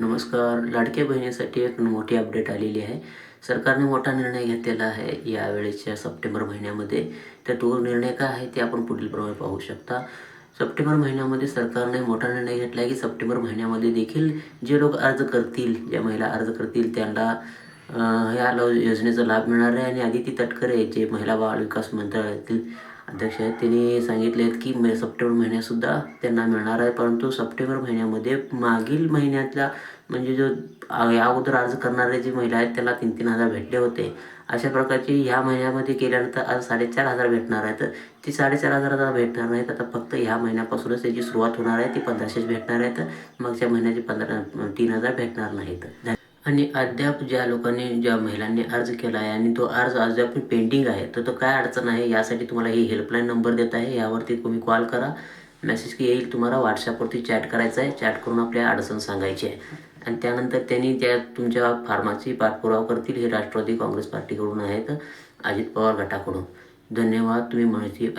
नमस्कार. लाडक्या बहिणीसाठी एक मोठी अपडेट आलेली आहे. सरकारने मोठा निर्णय घेतलेला आहे यावेळेच्या सप्टेंबर महिन्यामध्ये. तर तो निर्णय काय आहे ते आपण पुढील प्रमाणे पाहू शकता. सप्टेंबर महिन्यामध्ये सरकारने मोठा निर्णय घेतला आहे की सप्टेंबर महिन्यामध्ये देखील जे लोक अर्ज करतील ज्या महिला अर्ज करतील त्यांना या लव योजनेचा लाभ मिळणार आहे आणि आदिती तटकरे जे महिला बाळ विकास मंत्रालयातील अध्यक्ष आहेत त्यांनी सांगितले आहेत की मे सप्टेंबर महिन्यातसुद्धा त्यांना मिळणार आहे परंतु सप्टेंबर महिन्यामध्ये मागील महिन्यातल्या म्हणजे जो या अगोदर अर्ज करणारे जे महिला आहेत त्याला तीन तीन हजार भेटले होते. अशा प्रकारचे ह्या महिन्यामध्ये केल्यानंतर आज साडेचार हजार भेटणार आहेत. ती साडेचार हजार आता भेटणार नाहीत आता फक्त ह्या महिन्यापासूनच त्याची सुरुवात होणार आहे ती पंधराशेच भेटणार आहेत. मागच्या महिन्याचे पंधरा तीन हजार भेटणार नाहीत. आणि अद्याप ज्या लोकांनी ज्या महिलांनी अर्ज केला आहे आणि तो अर्ज अद्याप पेंडिंग आहे तर तो काय अडचण आहे यासाठी तुम्हाला हे हेल्पलाईन नंबर देत आहे. यावरती तुम्ही कॉल करा. मेसेज की येईल तुम्हाला व्हॉट्सअपवरती चॅट करायचं आहे. चॅट करून आपल्या अडचण सांगायची आहे. आणि त्यानंतर त्यांनी त्या तुमच्या फार्माची पाठपुरावा करतील. हे राष्ट्रवादी काँग्रेस पार्टीकडून आहेत अजित पवार गटाकडून. धन्यवाद. तुम्ही माहिती ऐक